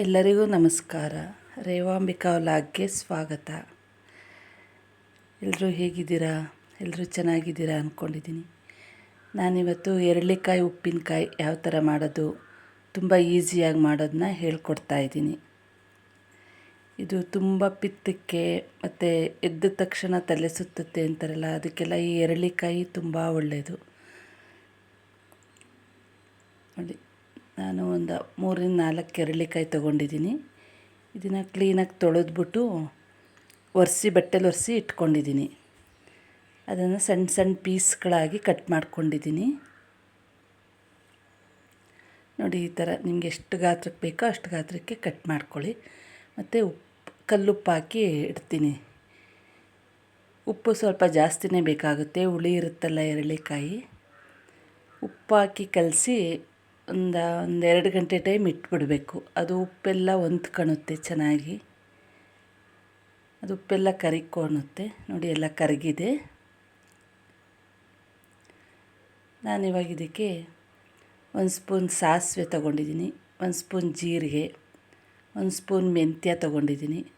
ಎಲ್ಲರಿಗೂ ನಮಸ್ಕಾರ. ರೇವಾಂಬಿಕಾ ವ್ಲಾಗ್ಗೆ ಸ್ವಾಗತ. ಎಲ್ಲರೂ ಹೇಗಿದ್ದೀರಾ? ಎಲ್ಲರೂ ಚೆನ್ನಾಗಿದ್ದೀರಾ ಅಂದ್ಕೊಂಡಿದ್ದೀನಿ ನಾನಿವತ್ತು ಎರಳಿಕಾಯಿ ಉಪ್ಪಿನಕಾಯಿ ಯಾವ ಥರ ಮಾಡೋದು, ತುಂಬ ಈಸಿಯಾಗಿ ಮಾಡೋದನ್ನ ಹೇಳ್ಕೊಡ್ತಾ ಇದ್ದೀನಿ. ಇದು ತುಂಬ ಪಿತ್ತಕ್ಕೆ ಮತ್ತು ಎದ್ದ ತಕ್ಷಣ ತಲೆ ಸುತ್ತುತ್ತೆ ಅಂತಾರಲ್ಲ, ಅದಕ್ಕೆಲ್ಲ ಈ ಎರಳಿಕಾಯಿ ತುಂಬ ಒಳ್ಳೆಯದು ನೋಡಿ ನಾನು ಒಂದು ಮೂರಿಂದ ನಾಲ್ಕು ಕೆರಳಿಕಾಯಿ ತೊಗೊಂಡಿದ್ದೀನಿ. ಇದನ್ನು ಕ್ಲೀನಾಗಿ ತೊಳೆದ್ಬಿಟ್ಟು ಒರೆಸಿ, ಬಟ್ಟೆಲಿ ಒರೆಸಿ ಇಟ್ಕೊಂಡಿದ್ದೀನಿ. ಅದನ್ನು ಸಣ್ಣ ಸಣ್ಣ ಪೀಸ್ಗಳಾಗಿ ಕಟ್ ಮಾಡ್ಕೊಂಡಿದ್ದೀನಿ. ನೋಡಿ, ಈ ಥರ ನಿಮಗೆ ಎಷ್ಟು ಗಾತ್ರಕ್ಕೆ ಬೇಕೋ ಅಷ್ಟು ಗಾತ್ರಕ್ಕೆ ಕಟ್ ಮಾಡ್ಕೊಳ್ಳಿ. ಮತ್ತು ಉಪ್ಪು ಕಲ್ಲುಪ್ಪು ಹಾಕಿ ಇಡ್ತೀನಿ. ಉಪ್ಪು ಸ್ವಲ್ಪ ಜಾಸ್ತಿನೇ ಬೇಕಾಗುತ್ತೆ, ಹುಳಿ ಇರುತ್ತಲ್ಲ ಎರಳಿಕಾಯಿ. ಉಪ್ಪು ಹಾಕಿ ಕಲಸಿ ಒಂದು ಒಂದು ಎರಡು ಗಂಟೆ ಟೈಮ್ ಇಟ್ಬಿಡಬೇಕು. ಅದು ಉಪ್ಪೆಲ್ಲ ಹೊಂದ್ಕೊಳುತ್ತೆ ಚೆನ್ನಾಗಿ. ಅದು ಉಪ್ಪೆಲ್ಲ ಕರಿಕೊಳುತ್ತೆ ನೋಡಿ ಎಲ್ಲ ಕರಗಿದೆ. ನಾನಿವಾಗ ಇದಕ್ಕೆ ಒಂದು ಸ್ಪೂನ್ ಸಾಸಿವೆ ತೊಗೊಂಡಿದ್ದೀನಿ, ಒಂದು ಸ್ಪೂನ್ ಜೀರಿಗೆ, ಒಂದು ಸ್ಪೂನ್ ಮೆಂತ್ಯ ತೊಗೊಂಡಿದ್ದೀನಿ,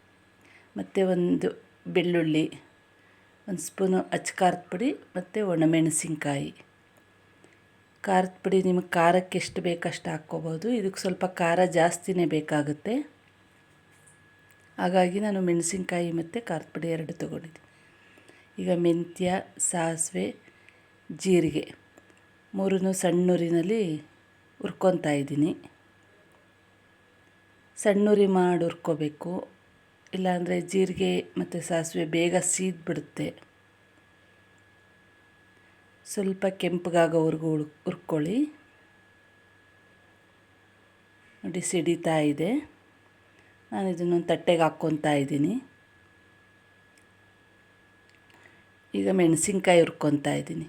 ಮತ್ತು ಒಂದು ಬೆಳ್ಳುಳ್ಳಿ, ಒಂದು ಸ್ಪೂನು ಅಚ್ಕಾರದ ಪುಡಿ, ಮತ್ತು ಒಣಮೆಣಸಿನ್ಕಾಯಿ. ಖಾರದ ಪುಡಿ ನಿಮಗೆ ಖಾರಕ್ಕೆ ಎಷ್ಟು ಬೇಕಷ್ಟು ಹಾಕ್ಕೋಬೋದು. ಇದಕ್ಕೆ ಸ್ವಲ್ಪ ಖಾರ ಜಾಸ್ತಿನೇ ಬೇಕಾಗುತ್ತೆ. ಹಾಗಾಗಿ ನಾನು ಮೆಣಸಿನ್ಕಾಯಿ ಮತ್ತು ಖಾರದ ಪುಡಿ ಎರಡು ತೊಗೊಂಡಿದ್ದೀನಿ. ಈಗ ಮೆಂತ್ಯ, ಸಾಸಿವೆ, ಜೀರಿಗೆ ಮೂರನ್ನು ಸಣ್ಣೂರಿನಲ್ಲಿ ಹುರ್ಕೊತಾ ಇದ್ದೀನಿ. ಸಣ್ಣೂರಿ ಮಾಡಿ ಹುರ್ಕೋಬೇಕು. ಇಲ್ಲಾಂದರೆ ಜೀರಿಗೆ ಮತ್ತು ಸಾಸಿವೆ ಬೇಗ ಸೀದ್ಬಿಡುತ್ತೆ. ಸ್ವಲ್ಪ ಕೆಂಪಗಾಗೋವರೆಗೂ ಉಳ್ ಹುರ್ಕೊಳ್ಳಿ. ನೋಡಿ ಸಿಡಿತಾ ಇದೆ. ನಾನು ಇದನ್ನೊಂದು ತಟ್ಟೆಗೆ ಹಾಕ್ಕೊತಾ ಇದ್ದೀನಿ. ಈಗ ಮೆಣಸಿನ್ಕಾಯಿ ಹುರ್ಕೊತಾ ಇದ್ದೀನಿ.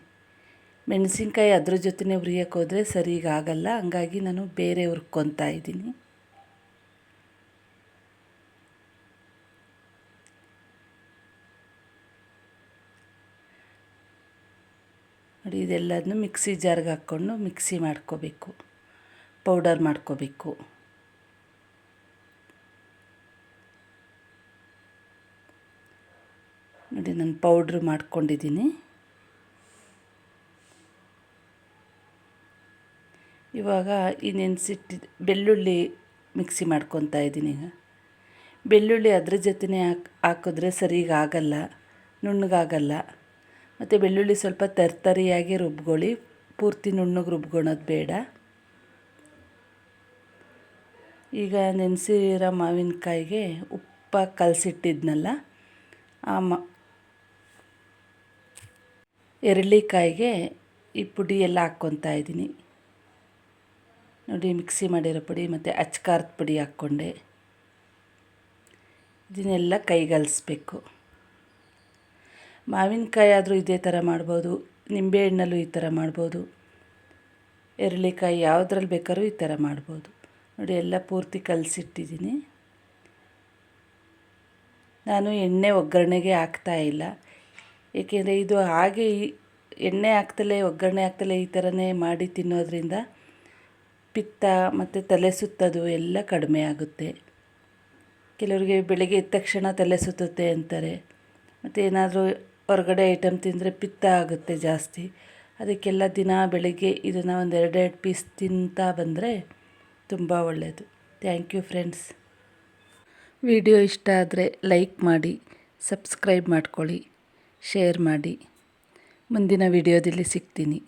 ಮೆಣಸಿನ್ಕಾಯಿ ಅದ್ರ ಜೊತೆನೇ ಹುರಿಯೋಕ್ಕೋದ್ರೆ ಹೋದರೆ ಸರಿಗಾಗಲ್ಲ ಹಂಗಾಗಿ ನಾನು ಬೇರೆ ಹುರ್ಕೊತಾ ಇದ್ದೀನಿ. ನೋಡಿ, ಇದೆಲ್ಲದನ್ನು ಮಿಕ್ಸಿ ಜಾರ್ಗೆ ಹಾಕ್ಕೊಂಡು ಮಿಕ್ಸಿ ಮಾಡ್ಕೋಬೇಕು. ಪೌಡರ್ ಮಾಡ್ಕೋಬೇಕು. ನೋಡಿ, ನಾನು ಪೌಡ್ರ್ ಮಾಡ್ಕೊಂಡಿದ್ದೀನಿ. ಇವಾಗ ಈ ನೆನೆಸಿಟ್ಟಿ ಬೆಳ್ಳುಳ್ಳಿ ಮಿಕ್ಸಿ ಮಾಡ್ಕೊತಾ ಇದ್ದೀನಿ ಈಗ. ಬೆಳ್ಳುಳ್ಳಿ ಅದ್ರ ಜೊತೆನೇ ಹಾಕ್, ಹಾಕಿದ್ರೆ ಸರಿಗಾಗಲ್ಲ ನುಣ್ಣಗಾಗಲ್ಲ. ಮತ್ತು ಬೆಳ್ಳುಳ್ಳಿ ಸ್ವಲ್ಪ ತರ್ತರಿಯಾಗಿ ರುಬ್ಕೊಳ್ಳಿ. ಪೂರ್ತಿ ನುಣ್ಣಗೆ ರುಬ್ಕೊಳೋದು ಬೇಡ. ಈಗ ನೆನೆಸಿರೋ ಮಾವಿನಕಾಯಿಗೆ ಉಪ್ಪ ಕಲಸಿಟ್ಟಿದ್ನಲ್ಲ, ಆ ಮ ಎರಳಿಕಾಯಿಗೆ ಈ ಪುಡಿ ಎಲ್ಲ ಹಾಕ್ಕೊತಾ ಇದ್ದೀನಿ. ನೋಡಿ, ಮಿಕ್ಸಿ ಮಾಡಿರೋ ಪುಡಿ ಮತ್ತು ಅಚ್ಕಾರದ ಪುಡಿ ಹಾಕ್ಕೊಂಡೆ. ಇದನ್ನೆಲ್ಲ ಕೈಗಲಿಸ್ಬೇಕು. ಮಾವಿನಕಾಯಿ ಆದರೂ ಇದೇ ಥರ ಮಾಡ್ಬೋದು, ನಿಂಬೆಹಣ್ಣಲ್ಲೂ ಈ ಥರ ಮಾಡ್ಬೋದು, ಎರಳಿಕಾಯಿ ಯಾವುದ್ರಲ್ಲಿ ಬೇಕಾದ್ರೂ ಈ ಥರ ಮಾಡ್ಬೋದು. ನೋಡಿ, ಎಲ್ಲ ಪೂರ್ತಿ ಕಲಸಿಟ್ಟಿದ್ದೀನಿ. ನಾನು ಎಣ್ಣೆ ಒಗ್ಗರಣೆಗೆ ಹಾಕ್ತಾ ಇಲ್ಲ. ಏಕೆಂದರೆ ಇದು ಹಾಗೆ ಎಣ್ಣೆ ಹಾಕ್ತಲೇ, ಒಗ್ಗರಣೆ ಹಾಕ್ತಲೇ ಈ ಥರನೇ ಮಾಡಿ ತಿನ್ನೋದ್ರಿಂದ ಪಿತ್ತ ಮತ್ತು ತಲೆ ಸುತ್ತೋದು ಎಲ್ಲ ಕಡಿಮೆ ಆಗುತ್ತೆ. ಕೆಲವರಿಗೆ ಬೆಳಗ್ಗೆ ಎದ್ದ ತಕ್ಷಣ ತಲೆ ಸುತ್ತುತ್ತೆ ಅಂತಾರೆ. ಮತ್ತು ಏನಾದರೂ ಹೊರಗಡೆ ಐಟಮ್ ತಿಂದರೆ ಪಿತ್ತ ಆಗುತ್ತೆ ಜಾಸ್ತಿ. ಅದಕ್ಕೆಲ್ಲ ದಿನ ಬೆಳಗ್ಗೆ ಇದನ್ನು ಒಂದು ಎರಡೆರಡು ಪೀಸ್ ತಿಂತಾ ಬಂದರೆ ತುಂಬ ಒಳ್ಳೆಯದು ಥ್ಯಾಂಕ್ ಯು ಫ್ರೆಂಡ್ಸ್ ವಿಡಿಯೋ ಇಷ್ಟ ಆದರೆ ಲೈಕ್ ಮಾಡಿ, ಸಬ್ಸ್ಕ್ರೈಬ್ ಮಾಡ್ಕೊಳ್ಳಿ, ಶೇರ್ ಮಾಡಿ. ಮುಂದಿನ ವಿಡಿಯೋದಲ್ಲಿ ಸಿಗ್ತೀನಿ.